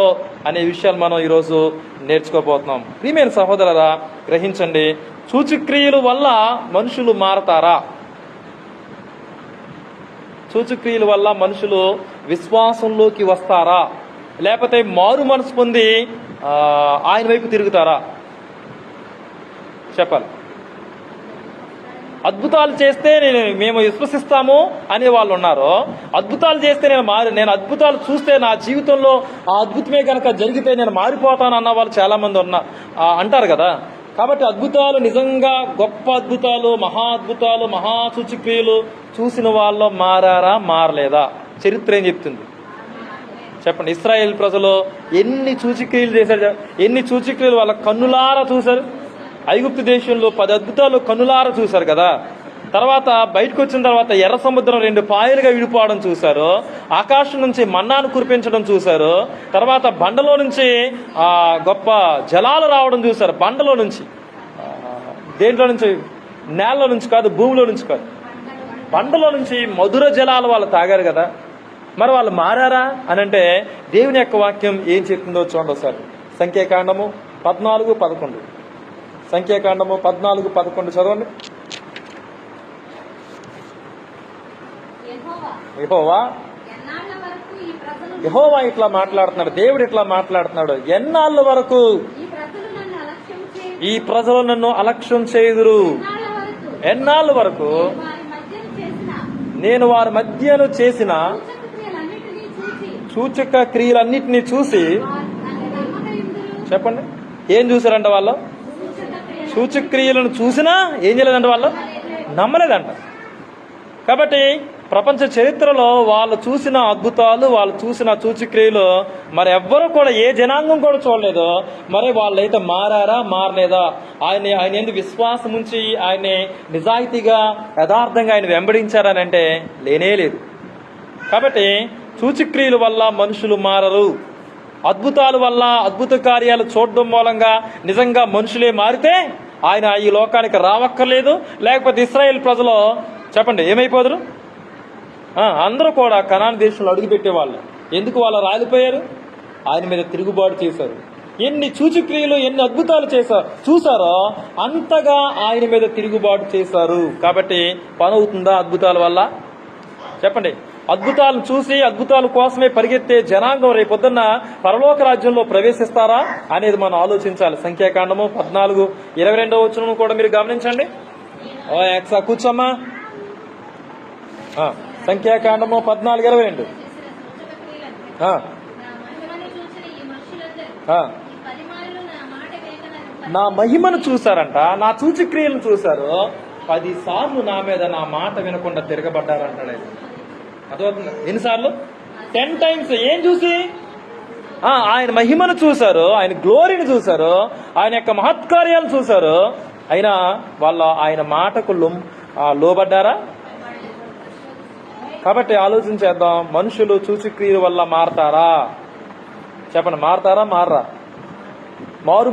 నమ్మాలో అనే విషయాలు మనం ఈరోజు నేర్చుకోబోతున్నాం. ప్రియమైన సహోదరరా గ్రహించండి సూచక్రియల వల్ల మనుషులు మారతారా? సూచక్రియల వల్ల మనుషులు విశ్వాసంలోకి వస్తారా? లేకపోతే మారు మనసు పొంది ఆయన వైపు తిరుగుతారా? చెప్పాలి. అద్భుతాలు చేస్తే నేను మేము విశ్వసిస్తాము అనే వాళ్ళు ఉన్నారు అద్భుతాలు చేస్తే నేను మారి నేను అద్భుతాలు చూస్తే నా జీవితంలో ఆ అద్భుతమే కనుక జరిగితే నేను మారిపోతాను అన్న వాళ్ళు చాలామంది ఉన్నా అంటారు కదా. కాబట్టి అద్భుతాలు నిజంగా గొప్ప అద్భుతాలు మహా అద్భుతాలు మహా సూచిక్రియలు చూసిన వాళ్ళు మారారా మారలేదా? చరిత్ర ఏం చెప్తుంది? చెప్పండి. ఇస్రాయేల్ ప్రజలు ఎన్ని సూచిక్రియలు చేశారు? ఎన్ని సూచిక్రియలు వాళ్ళ కన్నులారా చూశారు? ఐగుప్తు దేశంలో పది అద్భుతాలు కనులార చూశారు కదా. తర్వాత బయటకు వచ్చిన తర్వాత ఎర్ర సముద్రం రెండు పాయలుగా విడిపోవడం చూశారు. ఆకాశం నుంచి మన్నాను కురిపించడం చూశారు. తర్వాత బండలో నుంచి ఆ గొప్ప జలాలు రావడం చూశారు. బండలో నుంచి. దేంట్లో నుంచి? నేలలో నుంచి కాదు భూమిలో నుంచి కాదు. బండలో నుంచి మధుర జలాలు వాళ్ళు తాగారు కదా. మరి వాళ్ళు మారారా అని అంటే దేవుని యొక్క వాక్యం ఏం చెప్తుందో చూడండి ఒకసారి. సంఖ్యాకాండము పద్నాలుగు పదకొండు. సంఖ్యాకాండము పద్నాలుగు పదకొండు చదవండి. యెహోవా ఇట్లా మాట్లాడుతున్నాడు దేవుడు ఇట్లా మాట్లాడుతున్నాడు. ఎన్నాళ్ళ వరకు ఈ ప్రజలు నన్ను అలక్ష్యం చేయుదురు. ఎన్నాళ్ళ వరకు నేను వారి మధ్యను చేసిన సూచక క్రియలన్నిటినీ చూసి చెప్పండి. ఏం చూసారంట వాళ్ళు? సూచక్రియలను చూసినా ఏం చేయలేదంట వాళ్ళు? నమ్మలేదంట. కాబట్టి ప్రపంచ చరిత్రలో వాళ్ళు చూసిన అద్భుతాలు వాళ్ళు చూసిన సూచక్రియలు మరి ఎవ్వరు కూడా ఏ జనాంగం కూడా చూడలేదు. మరి వాళ్ళైతే మారారా మారలేదా? ఆయన ఆయన ఎందుకు విశ్వాసం ఉంచి ఆయన్ని నిజాయితీగా యథార్థంగా ఆయన వెంబడించారని అంటే లేనే లేదు. కాబట్టి సూచక్రియల వల్ల మనుషులు మారరు. అద్భుతాల వల్ల అద్భుత కార్యాలు చూడడం మూలంగా నిజంగా మనుషులే మారితే ఆయన ఈ లోకానికి రావక్కర్లేదు. లేకపోతే ఇస్రాయేల్ ప్రజలు చెప్పండి ఏమైపోదురు? అందరూ కూడా కనాన్ దేశంలో అడుగుపెట్టేవాళ్ళు. ఎందుకు వాళ్ళు రాలిపోయారు? ఆయన మీద తిరుగుబాటు చేశారు. ఎన్ని సూచక్రియలు ఎన్ని అద్భుతాలు చేశారు. చూసారో? అంతగా ఆయన మీద తిరుగుబాటు చేశారు. కాబట్టి పని అవుతుందా అద్భుతాల వల్ల? చెప్పండి. అద్భుతాలను చూసి అద్భుతాల కోసమే పరిగెత్తే జనాంగం రేపొద్దున్న పరలోక రాజ్యంలో ప్రవేశిస్తారా అనేది మనం ఆలోచించాలి. సంఖ్యాకాండము పద్నాలుగు. ఇరవై రెండవ వచనం కూడా మీరు గమనించండి. ఓ ఎక్సా కూర్చోమ్మా. సంఖ్యాకాండము పద్నాలుగు ఇరవై రెండు. నా మహిమను చూసిన నా మాట వేగనని చూశారంట. నా చూశారు. పది సార్లు నా మీద నా మాట వినకుండా తిరగబడ్డారంటాడు అర్థమవుతుందా? ఎన్నిసార్లు? టెన్ టైమ్స్ ఏం చూసి? ఆయన మహిమను చూశారు ఆయన గ్లోరీని చూశారు ఆయన యొక్క మహత్కార్యాలు చూశారు. అయినా వాళ్ళ ఆయన మాటకు లొం- లోబడ్డారా? కాబట్టి ఆలోచించేద్దాం మనుషులు చూచిక్రియల వల్ల మారతారా? చెప్పండి మారతారా మారరా? మారు